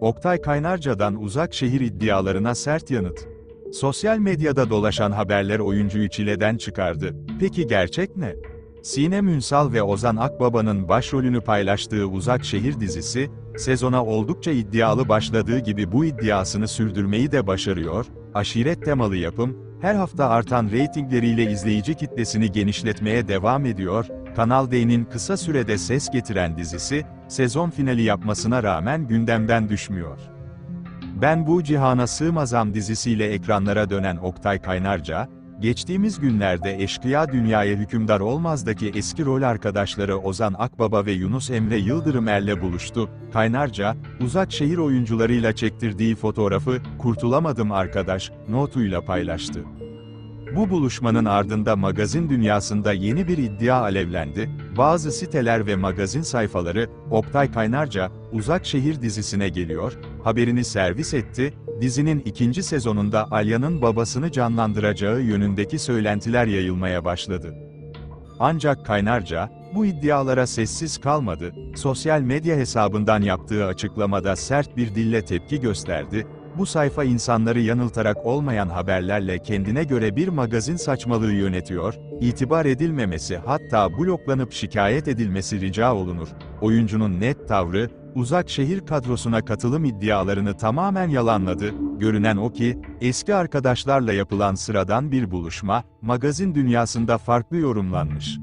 Oktay Kaynarca'dan uzak şehir iddialarına sert yanıt. Sosyal medyada dolaşan haberler oyuncuyu çileden çıkardı. Peki gerçek ne? Sinem Ünsal ve Ozan Akbaba'nın başrolünü paylaştığı Uzak Şehir dizisi, sezona oldukça iddialı başladığı gibi bu iddiasını sürdürmeyi de başarıyor, aşiret temalı yapım, her hafta artan reytingleriyle izleyici kitlesini genişletmeye devam ediyor, Kanal D'nin kısa sürede ses getiren dizisi, sezon finali yapmasına rağmen gündemden düşmüyor. Ben bu cihana sığmazam dizisiyle ekranlara dönen Oktay Kaynarca, geçtiğimiz günlerde Eşkıya Dünyaya Hükümdar Olmaz'daki eski rol arkadaşları Ozan Akbaba ve Yunus Emre Yıldırımer'le buluştu. Kaynarca, uzak şehir oyuncularıyla çektirdiği fotoğrafı, kurtulamadım arkadaş, notuyla paylaştı. Bu buluşmanın ardında magazin dünyasında yeni bir iddia alevlendi. Bazı siteler ve magazin sayfaları, Oktay Kaynarca, Uzak Şehir dizisine geliyor, haberini servis etti, dizinin ikinci sezonunda Alya'nın babasını canlandıracağı yönündeki söylentiler yayılmaya başladı. Ancak Kaynarca, bu iddialara sessiz kalmadı, sosyal medya hesabından yaptığı açıklamada sert bir dille tepki gösterdi, bu sayfa insanları yanıltarak olmayan haberlerle kendine göre bir magazin saçmalığı yönetiyor, itibar edilmemesi hatta bloklanıp şikayet edilmesi rica olunur. Oyuncunun net tavrı, uzak şehir kadrosuna katılım iddialarını tamamen yalanladı. Görünen o ki, eski arkadaşlarla yapılan sıradan bir buluşma, magazin dünyasında farklı yorumlanmış.